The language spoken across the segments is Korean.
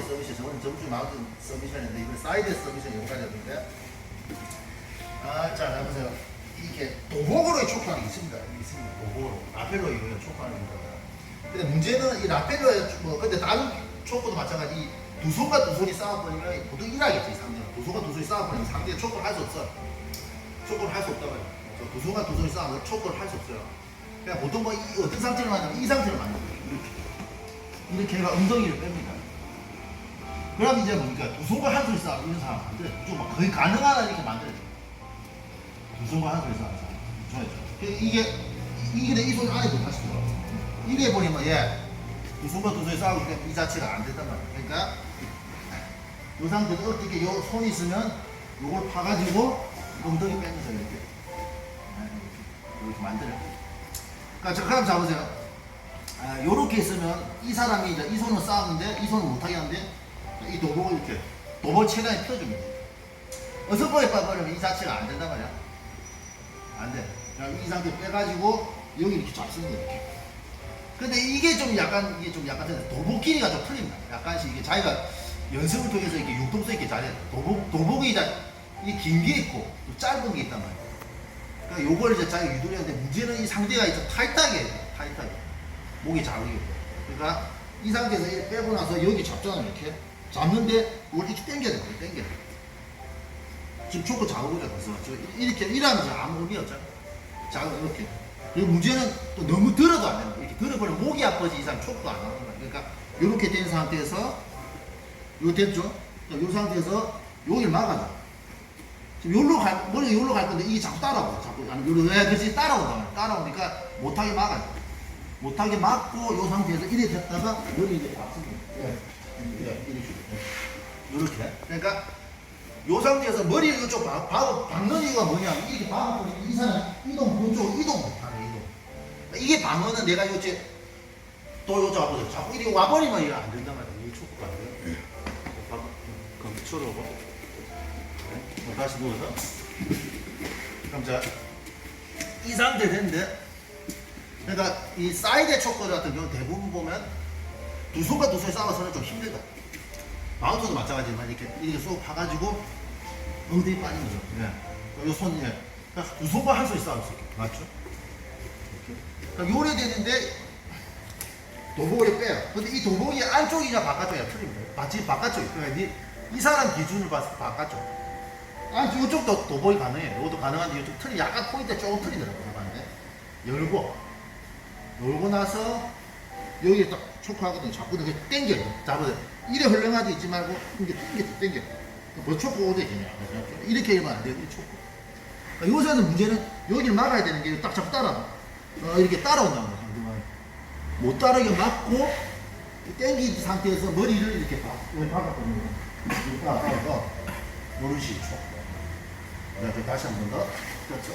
마운트 서비스, 저건 정주 마운트 서비스였는데, 이건 사이드 서비스 연관이었는데, 아, 자, 보세요. 이게 도복으로의 촉발이 있습니다. 있습니다. 도복으로. 라펠로에 의해 촉발이 있니다 근데 문제는 이 라펠로의, 뭐, 근데 다른 촉구도 마찬가지, 두 손과 두 손이 싸워버리면 보통 일하겠지, 상대는. 두 손과 두 손이 싸워버리면 상대의 촉구를 할 수 없어. 촉구를 할 수 없다고요. 두 손과 두 손이 싸워서 촉구를 할 수 없어요. 그냥 보통 뭐, 이, 어떤 상태를 만나면 이 상태를 만나요. 이렇게. 이렇게 걔가 엉덩이를 뺍니다. 그럼 이제 뭡니까 두 손과 한 손이 싸우는 이런 사람 안 돼요. 거의 가능하다 이렇게 만들어요. 두 손과 한 손이 사람. 좋아요. 이게 이게 이 손이 안에 들어가시 들어. 이래 버리면 얘. 두 손과 두 손이 때문에 이 자체가 안 된단 말이야. 그러니까 이 상태에서 어떻게 요 손이 있으면 요걸 파가지고 엉덩이 이렇게 아, 이렇게, 이렇게 만들어요. 그러니까 저 그럼 잡으세요. 아, 요렇게 있으면 이 사람이 이제 이 손을 싸우는데 이 손을 못하게 하는데 이 도복을 이렇게 도복 체간에 펴줍니다. 어설프게 빠버리면 이 자체가 안 된단 말이야. 안 돼. 그냥 이 상태 빼가지고 여기 이렇게 잡습니다. 이렇게. 근데 이게 좀 약간 이게 좀 약간 도복 길이가 좀 틀립니다. 약간씩 이게 자기가 연습을 통해서 이렇게 융통성 있게 잘해. 도복 도복이 이제 이긴 게 있고 또 짧은 게 있단 말이야. 그러니까 요걸 이제 자기가 유도를 하는데 문제는 이 상대가 이제 타이트하게. 타이트하게. 목이 자르게. 그러니까 이 상태에서 빼고 나서 여기 잡잖아요. 이렇게 잡는데 이걸 이렇게 당겨야 돼. 당겨. 지금 초코 작업을 해서 이렇게 이러면 아무 의미 없잖아. 작업 이렇게. 그리고 문제는 또 너무 들어도 안 되는 거야. 이렇게 들어버리면 목이 아파지 이상 초코가 안 나오는 거야. 그러니까 이렇게 된 상태에서 이거 됐죠? 이 상태에서 여기를 막아줘. 지금 여기로 갈, 머리가 여기로 갈 건데 이게 자꾸 따라오고 자꾸 아니 여기로 왜 그렇지 말이야. 따라오니까 못하게 막아요. 못하게 막고 이 상태에서 이래 됐다가 여기 이제 박습니다. 예. 예, 이렇게. 이렇게. 그러니까 이 상태에서 머리를 이쪽 박, 박, 박는 이유가 뭐냐면 이렇게 박아버리면 이 사람 이동 그쪽 이동 못하네 이동. 이게 방어는 내가 요새 또 요저 와보세요. 자꾸 이리 와버리면 이거 안 된단 말이야. 이게 축구가 안 돼요. 박, 그럼 쳐러고. 네. 다시 누워서. 그럼 자, 이 상태 됐는데, 그러니까 이 사이드 초크 같은 경우 대부분 보면 두 손과 두 손이 싸워서는 좀 힘들다. 마운트도 마찬가지지만 이렇게 이렇게 쏙 파가지고 엉덩이 빠진 거죠. 예. 요 손, 예. 그러니까 두 손과 한 손이 싸울 수 있게. 맞죠? 이렇게. 그러니까 요래 되는데 도복을 빼요. 근데 이 도복이 안쪽이냐 바깥쪽이냐 틀립니다. 마치 바깥쪽이. 그러니까 이, 이 사람 기준으로 봤을 때 바깥쪽. 아, 이쪽도 도복이 가능해요. 이것도 가능한데 이쪽 틀이 약간 포인트 조금 틀리더라고요. 열고 열고 나서 여기 딱 초크하거든요. 자꾸 이렇게 당겨요. 잡아요. 이래 흘렁하지 있지 말고 이렇게 당겨, 당겨. 뭐 초크 어디 있냐. 이렇게 하면 안 돼요. 이 초크. 그러니까 요새는 문제는 여기를 막아야 되는 게 딱 잡고 따라. 어, 이렇게 따라온다는 거죠. 못 따르게 막고 땡긴 상태에서 머리를 이렇게 박, 박았거든요. 이렇게 박아서 식으로 초크. 이렇게 다시 한 번 더. 그렇죠.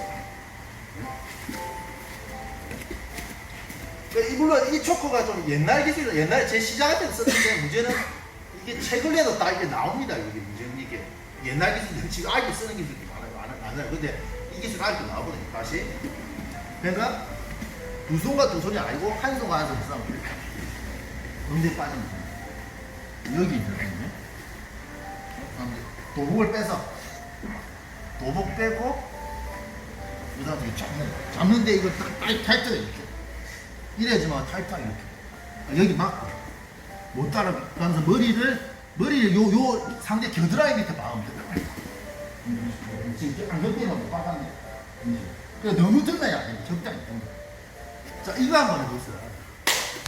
그러니까 이 물론 이 초코가 좀 옛날 기술, 옛날 제 시작할 때 썼는데 문제는 이게 최근에도 다 이게 나옵니다. 이게 문제는 이게 옛날 기술 지금 아직도 쓰는 기술이 많아요. 많아요. 근데 이 기술 아직도 나오거든요. 다시. 그러니까 두 손과 두 손이 아니고 한 손과 한 손이 싸우면 돼요. 언제 빠집니다. 여기 있거든요. 도복을 빼서 도복 빼고 이 다음에 잡는. 잡는데 이걸 딱 타이트 타이트 이렇게 이래야지만 타이트하게 이렇게 아, 여기 막고 못 따라가면서 머리를 머리를 요 요 상대 겨드랑이 밑에 박으면 돼. 지금 안경테는 못 박았네. 그래 너무 들나야 안 돼. 적당히. 자 이거 한번 해보세요.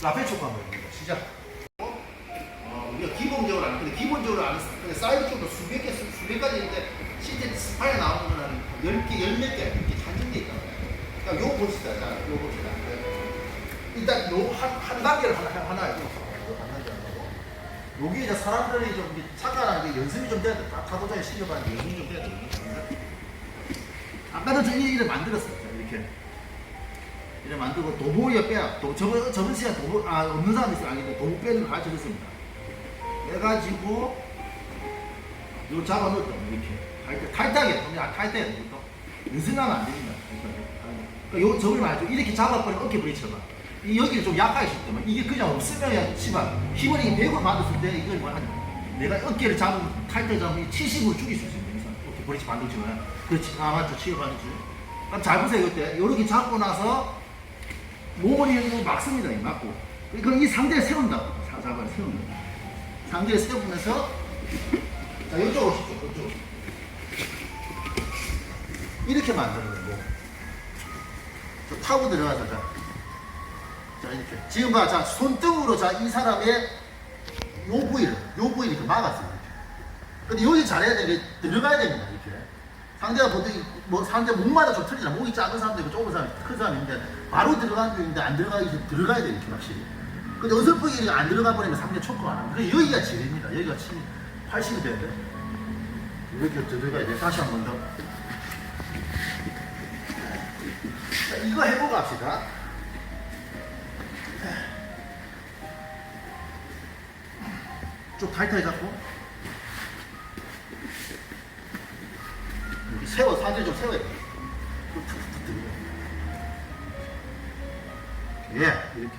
라페 초크 한번 해봅니다. 시작. 어, 우리가 기본적으로 안 근데 기본적으로 안. 근데 사이드 쪽도 수백 개, 수, 수백 가지 있는데 실제 스파에 나오는 건한열 개, 열몇 개 이렇게 있단 말이야. 그러니까 요 봅시다. 자, 요 봅시다. 일단 요한 한 단계를 하나 하나 해고 한 단계 하고 여기 이제 사람들이 좀 이렇게 착각하는 게 연습이 좀 돼야 돼. 다 타도자에 실려가는 게 연습이 좀 돼야 돼. 아까는 저 이래 만들었어요. 자, 이렇게. 이래 만들고 도복에 빼야. 도, 저번, 저번 시간 도복, 아, 없는 사람이 있어요. 아닌데 도복 빼는 걸 가르쳐 줬습니다. 빼가지고, 요 잡아 넣었다. 이렇게. 타이트하게. 근데 아, 타이트해야 돼. 또. 느슨하면 안 됩니다. 그러니까 요, 저걸 말이죠. 이렇게 잡아버리면 어깨 부딪혀봐. 이 여기를 좀 약하게 실 때만 이게 그냥 없으면 치만 힘을 이게 100을 받았을 때 이걸 뭐 하냐. 내가 어깨를 잡으면 타이트 잡으면 70으로 죽일 수 있습니다. 어깨 부딪히 반동치면. 그렇지. 아, 맞죠. 치료 반동치. 그럼 잘 보세요 이때 이렇게 잡고 나서 몸을 이렇게 막습니다 이 막고 그럼 이 상대를 세운다고 사- 잡아를 세우는 거예요 상대를 세우면서 자 이쪽으로 오십시오 이쪽 이렇게 만드는 거고 저 타고 들어가서 자, 자 이렇게. 지금 봐, 자 손등으로 자 이 사람의 요 부위를 요 부위를 이렇게 막았어요 이렇게. 근데 여기 잘해야 되는 게 들어가야 됩니다 이렇게. 상대가 보통 이- 뭐 상대 목마다 좀 틀리잖아. 목이 작은 사람도 있고 좁은 사람 큰 사람이 있는데 바로 들어가는 게 있는데 안 들어가기 전 들어가야 돼 이렇게 확실히. 근데 어설프게 안 들어가 버리면 상대 초코 안 합니다 그래서 여기가 지입니다. 여기가 7, 80이 돼야 돼. 이렇게 들어가야 돼. 다시 한 번 더. 자, 이거 해보고 합시다 좀 타이트하게 잡고. 세워 사진 좀 세워야 돼. 예 이렇게.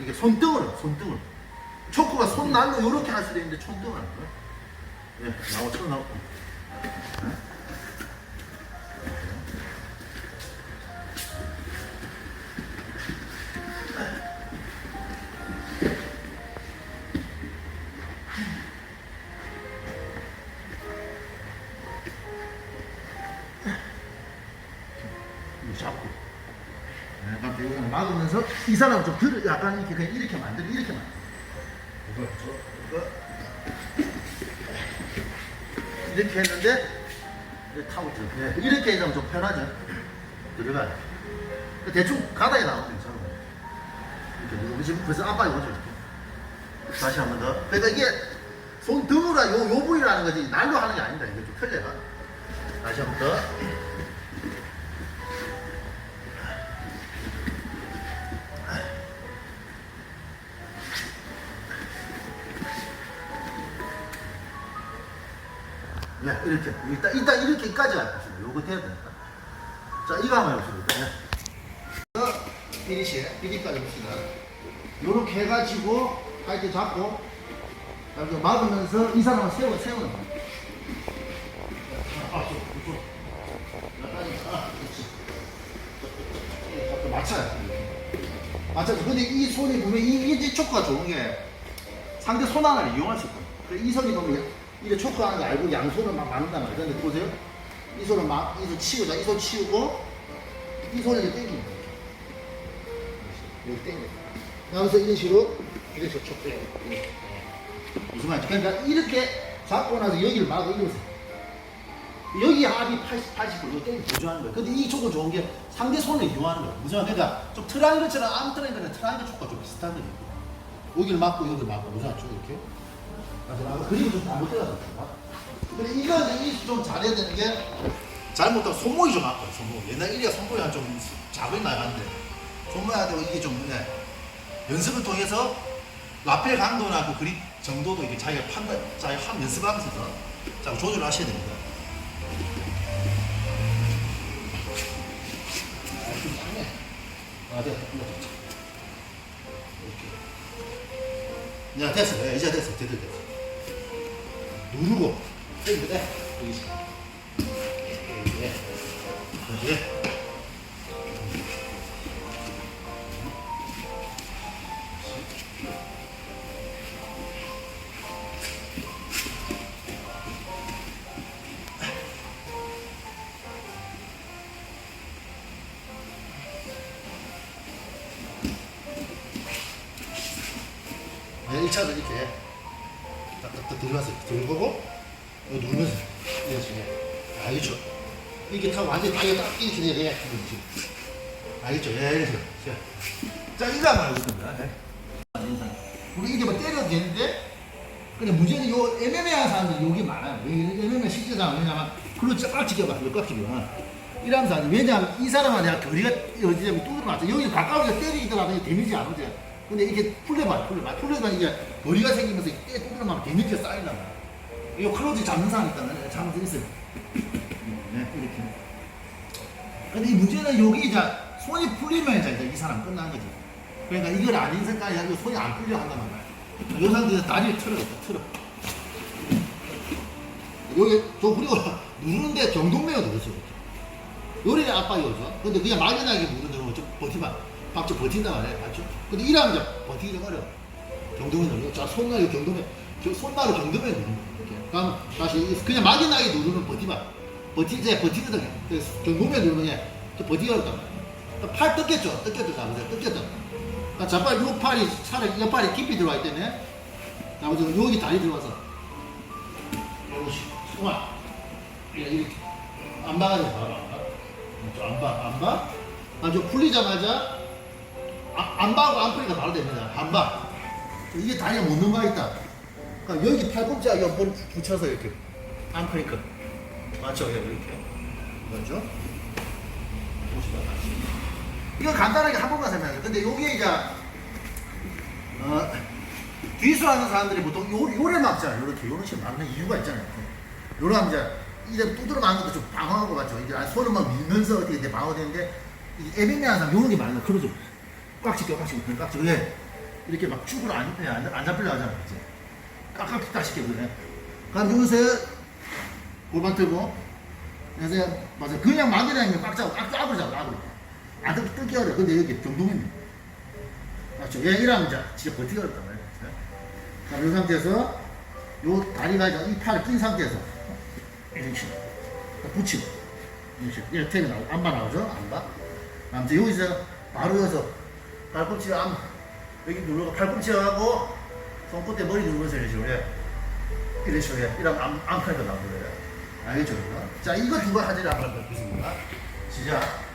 이게 손등으로 손등으로 초코가 손 날로 이렇게 할 수도 있는데 손등을 하는 거야 예 나와 쳐 나오고. 이 막으면서 이 사람은 좀 들, 약간 이렇게 그냥 이렇게 만들 이렇게 만들 이거 저 이거 이렇게 했는데 이렇게 타고 들어. 네, 이렇게 해서 좀 편하죠. 들어가요. 대충 가다에 나오면 괜찮아 이렇게 누르고 지금 벌써 압박이 오죠 이렇게. 다시 한 번 더. 그러니까 이게 손 등으로 요, 요 부위라는 거지 날로 하는 게 아니다. 이게 좀 틀려가 다시 한 번 더 이렇게. 일단, 일단 이렇게까지 갈 것이다. 요거 돼야 되니까. 자, 이거 한번 해봅시다. 네. 피니시, 피니까지 봅시다. 요렇게 해가지고, 할때 잡고, 이렇게 막으면서 이 사람을 세워, 세우는. 예, 자꾸 맞춰야. 근데 이 손이 보면 이, 이 초크가 좋은 게 상대 손 하나를 이용할 수 있거든. 그래서 이 손이 보면 이래 초크 하는 거 알고 양손을 막 막는단 말이야. 근데 보세요. 이 손을 막, 이 손 치우자. 이 손 치우고, 이 손을 이렇게 당기는 거야. 이렇게 당겨. 그러면서 이런 식으로, 이렇게 초크. 이렇게. 무슨 말인지. 그러니까 이렇게 잡고 나서 여기를 막고 이러세요. 여기 합이 80, 80% 이거 게임 보조하는 거예요. 근데 이 초코 좋은 게 상대 손을 이용하는 거예요. 무슨 말 그러니까 좀 트라이앵글처럼 아무 트라이앵글은 트라이앵글 초코가 좀 비슷한 거예요. 여기를 막고 여기를 막고 무슨 말이죠 이렇게. 그래서 나도 그림이 좀 잘못돼가지고. 근데 이거는 이좀 잘해야 되는 게 잘못하면 손목이 좀 아파요. 손목. 옛날 이리가 손목이 한좀 작은 안 되고 이게 좀 네. 연습을 통해서 라펠 강도나 그 그립 정도도 이게 자기가 판단, 자기가 함 연습하면서 자꾸 조절을 하셔야 됩니다. 아, 좀 됐다. 이렇게. 야, 됐어. 야, 이제 됐어. 됐어, 됐어. 누르고. 돼. 여기 있 딱딱딱 들어가서 들어보고 이거 누르면서 이런 식으로 알겠죠? 이렇게 타고 완전히 다리가 딱 이렇게 돼야 돼 그렇지 알겠죠? 예, 이래서 자. 이거 한번 해보겠습니다. 네. 우리 이게 뭐 때려도 되는데 근데 문제는 요 MMA하는 사람들이 여기 많아요. 왜 MMA 실제상 왜냐면 그걸 쫙 지켜봐 꽉 지켜봐. 이러는 사람 왜냐하면 이 사람한테 내가 거리가 어디냐면 뚫어놨어. 여기 가까워서 때리더라도 데미지 안 오지 근데 이렇게 풀려봐 풀려봐 풀려봐 이게 거리가 생기면서 때 뚫으면 데미지가 쌓인단 말이야 이거 클로즈 잡는 사람 있다면 잡을 수 있어요 네, 이렇게 근데 이 문제는 여기 이제 손이 풀리면 이제 이 사람 끝난 거지 그러니까 이걸 아닌 색깔이 아니고 손이 안 풀려 한단 말이야 이 상태에서 다리를 틀어 틀어 여기 저 그리고 누르는데 누르세요 이렇게. 요래 압박이 오죠. 근데 그냥 막연하게 누르는 건좀 버티봐. 박좀 버틴단 말이야. 맞죠? 근데 이제 버티기 좀 어려워. 경동에 누르고, 자, 경동에, 겨- 손날을 경동에 누르는 거야. 그럼 다시 그냥 막연하게 누르면 버티봐. 버티, 이제 버티거든. 그래서 경동에 누르면 그냥 좀 버티기 어렵단 말이야. 팔 뜯겼죠? 뜯겼죠? 잡으세요. 뜯겼죠? 그러니까 자빨 요 팔이 차라리 요 팔이 깊이 들어와 있기 때문에 자, 먼저 여기 다리 들어와서 와 예, 이렇게 안 박아야 돼안 박. 안 박, 안 박. 아주 풀리자마자 아, 안 박고 안 풀리니까 바로 됩니다. 안 박. 이게 다리가 못 넘어가 있다. 그러니까 여기 팔꿈치하고 옆으로 붙여서 이렇게 안 풀니까 맞죠? 예, 이렇게 맞죠? 보시면 다시. 이거 간단하게 한 번만 설명해요. 근데 요게 이제 어, 뒤수하는 사람들이 보통 요, 요래 막잖아요. 요렇게 요런 식으로 막는 이유가 있잖아요. 요런 이제 이제 두드러 막는 것도 좀 방어한 거 같죠. 이제 손을 막 밀면서 어떻게 이제 방어되는데 애매한 사람 요런 게 많아요. 그러죠. 꽉 지켜, 꽉 지켜, 꽉 지켜. 예. 이렇게 막 축으로 안, 예, 안, 안 잡히려 하잖아요. 이제. 깍깍 딱 시켜, 그래. 그럼 여기서 골반 틀고. 그래서 맞아. 그냥 마늘이면 꽉 잡고 꽉 잡으로 잡아 앞으로. 안 뜯- 뜯기 어려 근데 여기 경동입니다 맞죠? 얘 이러면 이제 진짜 버티기 어렵단 말이에요 자, 이 상태에서 요 다리가 이제 이 팔을 낀 상태에서 이렇게 딱 붙이고. 이렇게 이렇게 탭이 나오고 안바 나오죠? 안바 아무튼 여기서 바로 여기서 발꿈치 안 여기 누르고 팔꿈치하고 손끝에 머리 누르면서 이런 식으로 해 이런 식으로 해 이러면 안, 안 나오는 거예요 알겠죠? 자, 이거 두번 하지를 한번 뵙겠습니다. 시작.